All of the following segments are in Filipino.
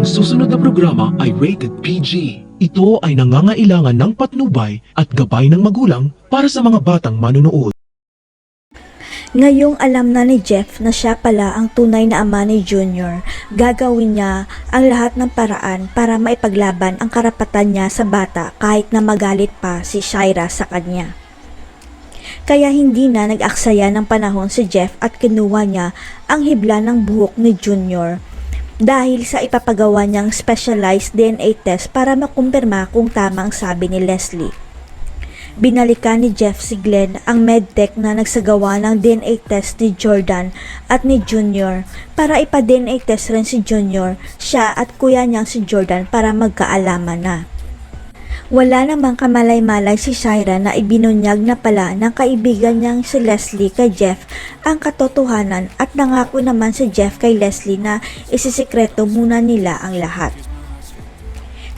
Ang susunod na programa ay rated PG. Ito ay nangangailangan ng patnubay at gabay ng magulang para sa mga batang manunood. Ngayong alam na ni Jeff na siya pala ang tunay na ama ni Junior, gagawin niya ang lahat ng paraan para maipaglaban ang karapatan niya sa bata kahit na magalit pa si Shaira sa kanya. Kaya hindi na nag-aksaya ng panahon si Jeff at kinuha niya ang hibla ng buhok ni Junior dahil sa ipapagawa niyang specialized DNA test para makumpirma kung tama ang sabi ni Leslie. Binalikan ni Jeff si Glenn ang medtech na nagsagawa ng DNA test ni Jordan at ni Junior para ipa-DNA test rin si Junior, siya at kuya niyang si Jordan para magkaalaman na. Wala namang kamalay-malay si Shaira na ibinunyag na pala ng kaibigan niyang si Leslie kay Jeff ang katotohanan at nangako naman si Jeff kay Leslie na isisikreto muna nila ang lahat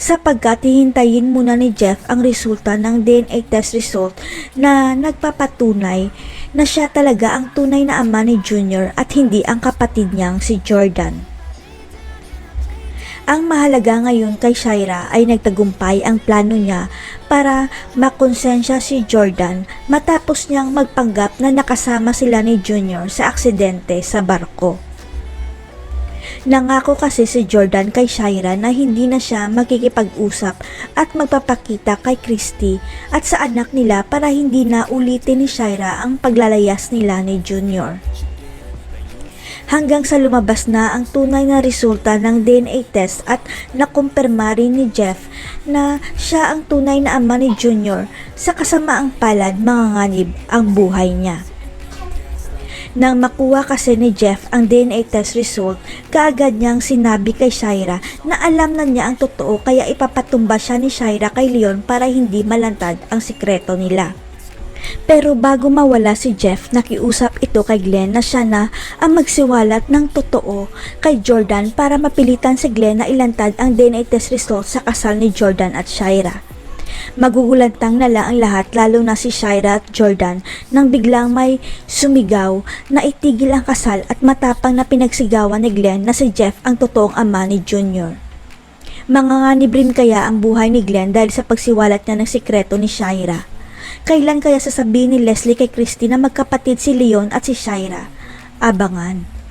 sapagkat hihintayin muna ni Jeff ang resulta ng DNA test result na nagpapatunay na siya talaga ang tunay na ama ni Junior at hindi ang kapatid niyang si Jordan. Ang mahalaga ngayon kay Shaira ay nagtagumpay ang plano niya para makonsensya si Jordan matapos niyang magpanggap na nakasama sila ni Junior sa aksidente sa barko. Nangako kasi si Jordan kay Shaira na hindi na siya makikipag-usap at magpapakita kay Christy at sa anak nila para hindi na ulitin ni Shaira ang paglalayas nila ni Junior. Hanggang sa lumabas na ang tunay na resulta ng DNA test at nakumpirma rin ni Jeff na siya ang tunay na ama ni Junior sa kasamaang palad mga nganib ang buhay niya. Nang makuha kasi ni Jeff ang DNA test result, kaagad niyang sinabi kay Shaira na alam na niya ang totoo kaya ipapatumba siya ni Shaira kay Leon para hindi malantad ang sikreto nila. Pero bago mawala si Jeff, nakiusap ito kay Glenn na siya na ang magsiwalat ng totoo kay Jordan para mapilitan si Glenn na ilantad ang DNA test result sa kasal ni Jordan at Shaira. Magugulantang na lang ang lahat lalo na si Shaira at Jordan nang biglang may sumigaw na itigil ang kasal at matapang na pinagsigawan ni Glenn na si Jeff ang totoong ama ni Junior. Manganganib rin kaya ang buhay ni Glenn dahil sa pagsiwalat niya ng sikreto ni Shaira. Kailan kaya sasabihin ni Leslie kay Christy magkapatid si Leon at si Shaira? Abangan.